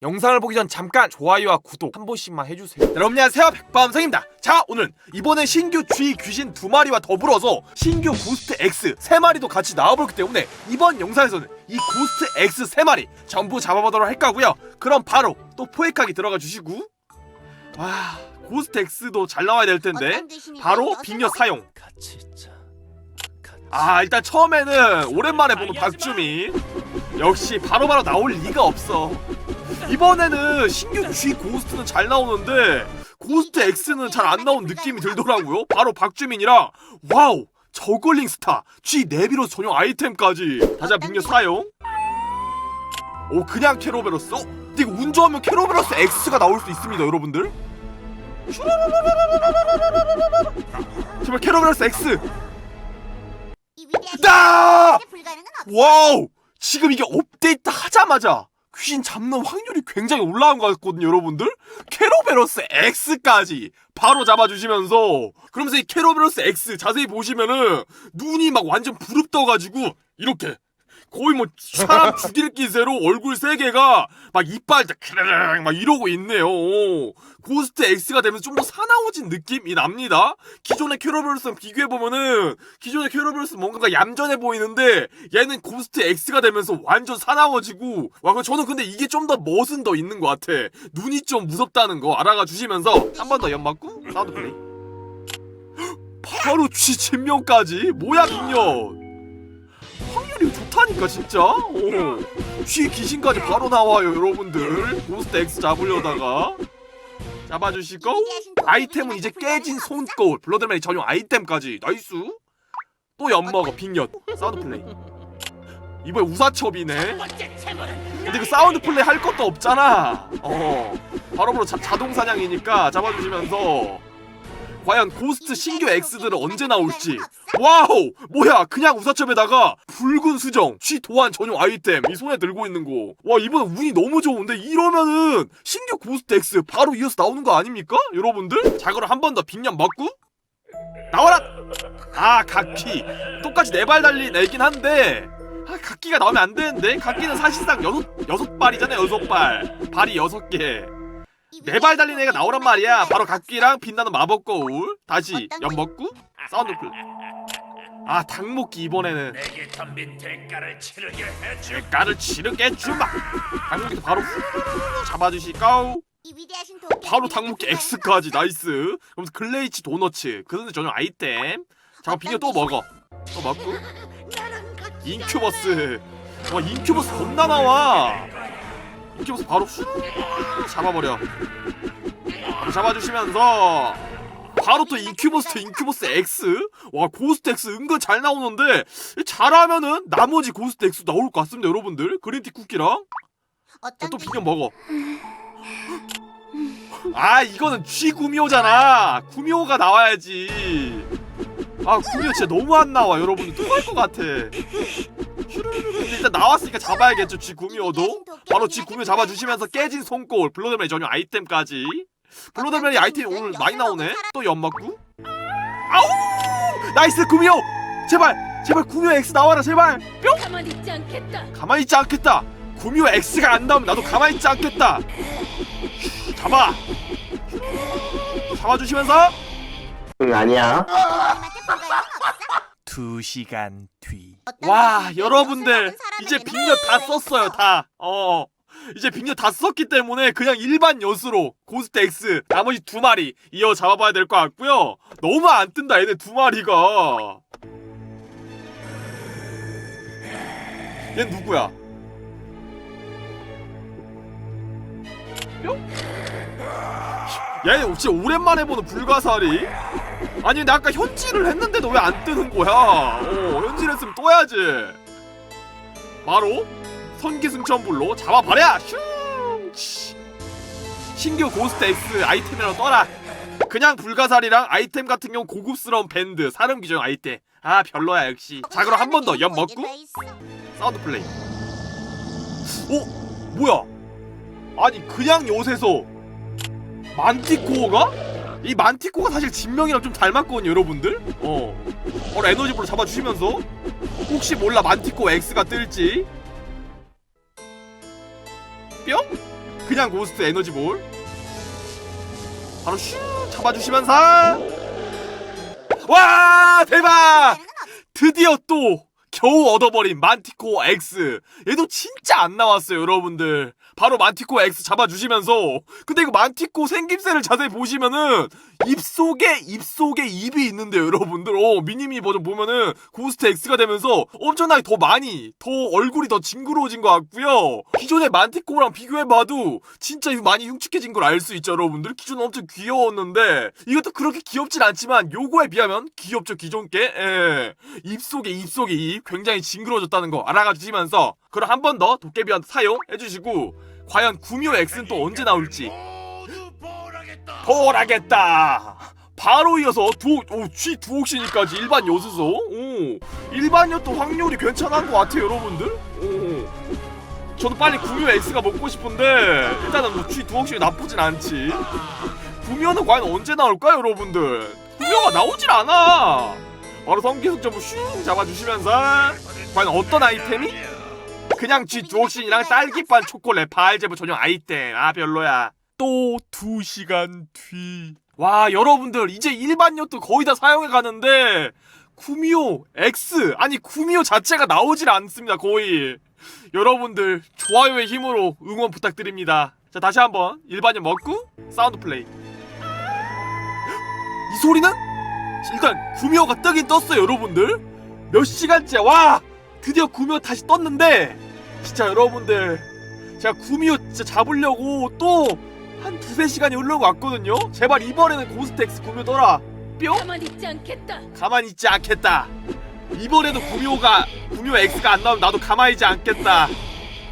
영상을 보기 전 잠깐 좋아요와 구독 한 번씩만 해주세요. 여러분 안녕하세요 백밤성입니다. 자 오늘은 이번에 신규 G 귀신 두 마리와 더불어서 신규 고스트 X 세 마리도 같이 나와볼기 때문에 이번 영상에서는 이 고스트 X 세 마리 전부 잡아보도록 할 거고요. 그럼 바로 또 포획하기 들어가 주시고 와 고스트 X도 잘 나와야 될 텐데 바로 빙여 사용. 같이 있자. 같이. 아 일단 처음에는 오랜만에 보는 박주민 역시 바로바로 나올 리가 없어 이번에는 신규 G 고스트는 잘 나오는데 고스트 X는 잘 안 나온 느낌이 들더라고요 바로 박주민이랑 와우 저글링 스타 G 네비로 전용 아이템까지 다자 빙여 사용 오 그냥 캐로베로스 어? 근데 이거 운 좋으면 캐로베로스 X가 나올 수 있습니다 여러분들 제발 캐로베로스 X 나! 와우! 지금 이게 업데이트 하자마자 귀신 잡는 확률이 굉장히 올라간 것 같거든요, 여러분들? 캐로베로스 X까지 바로 잡아주시면서 그러면서 이 캐로베로스 X 자세히 보시면은 눈이 막 완전 부릅 떠가지고 이렇게 거의 뭐 사람 죽일 기세로 얼굴 세 개가 막 이빨 다 크르릉 막 이러고 있네요. 고스트 X가 되면 좀더 사나워진 느낌이 납니다. 기존의 캐로베로스랑 비교해 보면은 기존의 캐로베로스 뭔가 얌전해 보이는데 얘는 고스트 X가 되면서 완전 사나워지고 와 저는 근데 이게 좀 더 멋은 더 있는 것 같아. 눈이 좀 무섭다는 거 알아가 주시면서 한 번 더 연맞고 사운드 플레이. 바로 쥐 진명까지 뭐야 빅년. 확률이 좋다니까 진짜. 오. 쥐 귀신까지 바로 나와요 여러분들. 고스트 X 잡으려다가 잡아주시고 아이템은 이제 깨진 손거울 블러드맨이 전용 아이템까지 나이스. 또 엿먹어 빅년 사운드 플레이. 이번에 우사첩이네. 근데 그 사운드 플레이 할 것도 없잖아. 어. 바로바로 자, 자동 사냥이니까 잡아주시면서 과연 고스트 신규 X들은 언제 나올지. 와우! 뭐야? 그냥 우사첩에다가 붉은 수정, 쥐 도안 전용 아이템 이 손에 들고 있는 거. 와 이번 운이 너무 좋은데 이러면은 신규 고스트 X 바로 이어서 나오는 거 아닙니까? 여러분들? 자 그럼 한번 더 빅년 먹고 나와라! 아 각기 똑같이 네 발 달린 애긴 한데 아, 각기가 나오면 안 되는데 각기는 사실상 여섯 여섯 발이잖아요 여섯 발 발이 여섯 개. 네 발 달린 애가 나오란 말이야. 바로 각기랑 빛나는 마법 거울. 다시 연먹고 사운드 플레이. 아 닭목기 이번에는 내게 덤빈 대가를 치르게 해줘. 대가를 치르게 주마. 닭목기도 바로 후 잡아주시고 바로 닭목기 X까지 나이스. 그러면서 글레이치 도너츠 그런데 전용 아이템. 잠깐 비녀 또 먹어. 또 먹고 인큐버스. 와 인큐버스 겁나 나와. 인큐버스 바로 후 잡아버려. 잡아주시면서 바로 또 인큐버스 인큐버스 X? 와 고스트 X 은근 잘 나오는데 잘하면은 나머지 고스트 X 나올 것 같습니다 여러분들. 그린티 쿠키랑. 자, 또 비벼 먹어. 아 이거는 G 구미호잖아. 구미호가 나와야지. 아 구미호 진짜 너무 안 나와 여러분들. 토할 것 같아 일단 나왔으니까 잡아야겠죠 G 구미호도 바로 G 구미호 잡아주시면서 깨진 손골 블러드맨 전용 아이템까지 블러드맨이 아이템 오늘 많이 나오네 또 연막구 아우 나이스 구미호 제발 제발 구미호 X 나와라 제발 뿅 가만히 있지 않겠다. 가만히 있지 않겠다. 구미호 X가 안 나오면 나도 가만히 있지 않겠다. 잡아. 잡아주시면서 응 아니야. 두 시간 뒤. 와 여러분들 이제 빅녀 다 썼어요 다. 어. 이제 빅녀 다 썼기 때문에 그냥 일반 여수로 고스트 X 나머지 두 마리 이어 잡아봐야 될 것 같고요. 너무 안 뜬다 얘네 두 마리가. 얘 누구야? 뿅? 얘 진짜 오랜만에 보는 불가사리. 아니 근데 아까 현질을 했는데도 왜 안 뜨는 거야? 어 현질 했으면 떠야지. 바로 선기승천불로 잡아버려! 슝! 치. 신규 고스트 X 아이템이라고 떠라. 그냥 불가사리랑 아이템 같은 경우 고급스러운 밴드, 사름 규정 아이템. 아 별로야 역시. 자 그럼 한 번더연 먹고 사운드 플레이. 어? 뭐야? 아니 그냥 요새서 만티코어가? 이 만티코가 사실 진명이랑 좀 닮았거든요 여러분들. 어. 바로 에너지볼로 잡아주시면서. 혹시 몰라 만티코 X가 뜰지. 뿅? 그냥 고스트 에너지볼. 바로 슈 잡아주시면서. 와 대박! 드디어 또 겨우 얻어버린 만티코 X. 얘도 진짜 안 나왔어요 여러분들 바로 만티코 X 잡아주시면서. 근데 이거 만티코 생김새를 자세히 보시면은 입속에 입속에 입이 있는데요 여러분들. 어 미니미 버전 보면은 고스트 X가 되면서 엄청나게 더 많이 더 얼굴이 더 징그러워진 것 같고요. 기존의 만티코랑 비교해봐도 진짜 많이 흉측해진 걸 알 수 있죠 여러분들. 기존은 엄청 귀여웠는데 이것도 그렇게 귀엽진 않지만 요거에 비하면 귀엽죠 기존 게 예. 입속에 입속에 입 굉장히 징그러워졌다는 거 알아가주시면서 그럼 한 번 더 도깨비한테 사용해주시고 과연 구미호 X는 또 언제 나올지 폴하겠다. 바로 이어서 두, 오, G 두옥시니까지 일반 여수소. 오, 일반 여도 확률이 괜찮은 것 같아요, 여러분들. 오, 저도 빨리 구미호 X가 먹고 싶은데 일단은 뭐 G 두옥시 나쁘진 않지. 구미호는 과연 언제 나올까 요, 여러분들? 구미호가 나오질 않아. 바로 성기숙 점을 슝 잡아주시면서 과연 어떤 아이템이? 그냥 G 두옥신이랑 딸기반 초콜릿 바알제부 전용 아이템 아 별로야 또 2시간 뒤. 와 여러분들 이제 일반 엿도 거의 다 사용해 가는데 구미호 X 아니 구미호 자체가 나오질 않습니다 거의. 여러분들 좋아요의 힘으로 응원 부탁드립니다. 자 다시 한번 일반 엿 먹고 사운드 플레이. 이 소리는? 일단 구미호가 뜨긴 떴어요 여러분들. 몇 시간째? 와 드디어 구미호 다시 떴는데. 진짜 여러분들 제가 구미호 진짜 잡으려고 또 한 두세 시간이 흘러고 왔거든요. 제발 이번에는 고스텍스 구미호 떠라. 뿅. 가만히 있지 않겠다. 가만히 있지 않겠다. 이번에도 구미호가 구미호 X가 안 나오면 나도 가만히 있지 않겠다.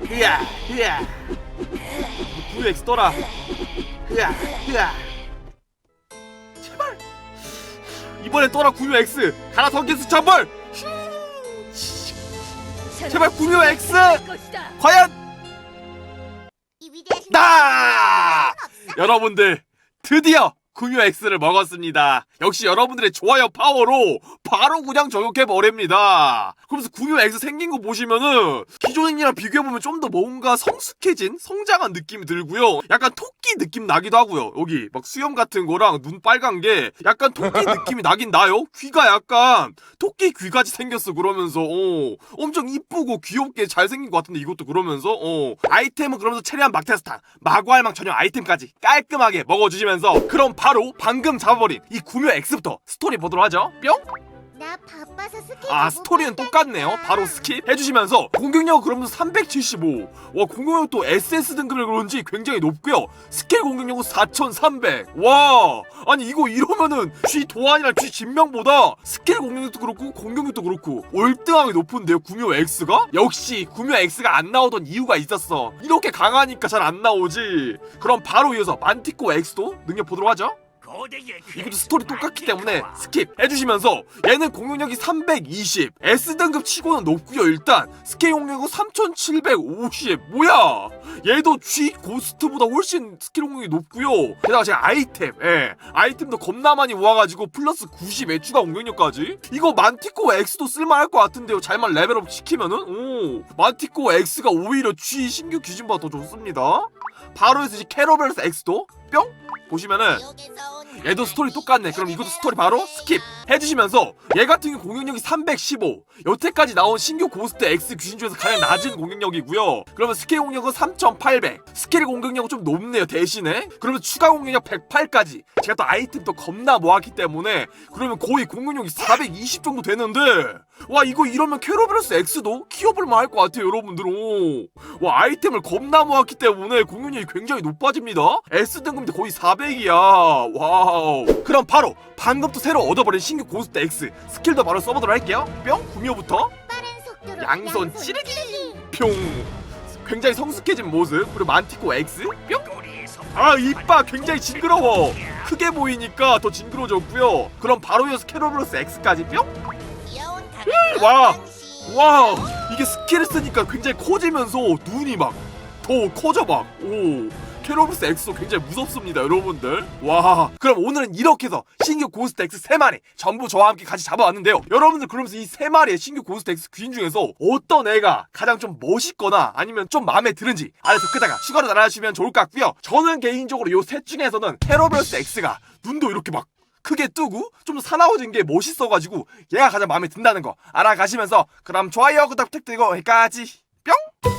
흐야 흐야. 구미호 X 떠라. 흐야 흐야. 제발. 이번에 떠라 구미호 X. 가라 성계수 천벌. 제발 구미호 X 것이다. 과연. 이 위대하신 나 여러분들 드디어 구미호 X를 먹었습니다. 역시 여러분들의 좋아요 파워로 바로 그냥 저격해 버립니다. 그러면서 구미호 X 생긴 거 보시면은 기존이랑 비교해 보면 좀 더 뭔가 성숙해진 성장한 느낌이 들고요. 약간 토끼 느낌 나기도 하고요. 여기 막 수염 같은 거랑 눈 빨간 게 약간 토끼 느낌이 나긴 나요. 귀가 약간 토끼 귀같이 생겼어 그러면서 어, 엄청 이쁘고 귀엽게 잘생긴 것 같은데 이것도 그러면서 어, 아이템은 그러면서 체리한 막테스타 마과알망 전용 아이템까지 깔끔하게 먹어주시면서 그럼 바로 방금 잡아버린 이 구묘 X부터 스토리 보도록 하죠 뿅? 나 바빠서 스케줄 아못 스토리는. 똑같네요. 바로 스킵 해주시면서 공격력 그러면서 375와 공격력 또 SS 등급을 그런지 굉장히 높고요. 스킬 공격력은 4300와 아니 이거 이러면은 G 도안이랑 G 진명보다 스킬 공격력도 그렇고 공격력도 그렇고 월등하게 높은데요 구묘 X가? 역시 구묘 X가 안 나오던 이유가 있었어. 이렇게 강하니까 잘 안 나오지. 그럼 바로 이어서 만티코 X도 능력 보도록 하죠 이것도 스토리 똑같기 때문에 스킵 해주시면서 얘는 공격력이 320 S등급 치고는 높고요 일단. 스케일 공격은 3750 뭐야? 얘도 G 고스트보다 훨씬 스킬 공격이 높고요. 게다가 제가 아이템 예. 아이템도 겁나 많이 모아가지고 플러스 90의 추가 공격력까지? 이거 만티코 X도 쓸만할 것 같은데요. 잘만 레벨업 시키면은? 오. 만티코 X가 오히려 G 신규 기준보다 더 좋습니다. 바로 해서 캐러벨스 X도? 뿅? 보시면은 얘도 스토리 똑같네. 그럼 이것도 스토리 바로 스킵 해주시면서 얘 같은 경우 공격력이 315. 여태까지 나온 신규 고스트 X 귀신 중에서 가장 낮은 공격력이고요. 그러면 스킬 공격은 3800. 스킬 공격력은 좀 높네요. 대신에 그러면 추가 공격력 108까지. 제가 또 아이템 또 겁나 모았기 때문에 그러면 거의 공격력이 420 정도 되는데 와 이거 이러면 캐로브레스 X도 키워볼만 할 것 같아요 여러분들 오. 와 아이템을 겁나 모았기 때문에 공격력이 굉장히 높아집니다. S 등급인데 거의 400이야. 와우. 그럼 바로 방금 또 새로 얻어버린 신규 고스트 X 스킬도 바로 써보도록 할게요. 뿅 구미호부터. 빠른 속도로 양손 찌르기. 뿅. 굉장히 성숙해진 모습. 그리고 만티코 X. 뿅 아 이빠 굉장히 징그러워. 크게 보이니까 더 징그러워졌고요. 그럼 바로 이어서 캐로브레스 X까지. 뿅 와. 와우. 이게 스킬을 쓰니까 굉장히 커지면서 눈이 막 더 커져 막 오. 캐로브스 엑소 굉장히 무섭습니다 여러분들. 와. 그럼 오늘은 이렇게 해서 신규 고스트 X 3마리 전부 저와 함께 같이 잡아왔는데요. 여러분들 그러면서 이 3마리의 신규 고스트 X 귀인 중에서 어떤 애가 가장 좀 멋있거나 아니면 좀 마음에 드는지 아래 댓글다가 추가로 달아주시면 좋을 것 같고요. 저는 개인적으로 요 셋 중에서는 캐로브스 X가 눈도 이렇게 막 크게 뜨고 좀더 사나워진 게 멋있어가지고 얘가 가장 마음에 든다는 거. 알아가시면서 그럼 좋아요 구독 부탁드리고 여기까지. 뿅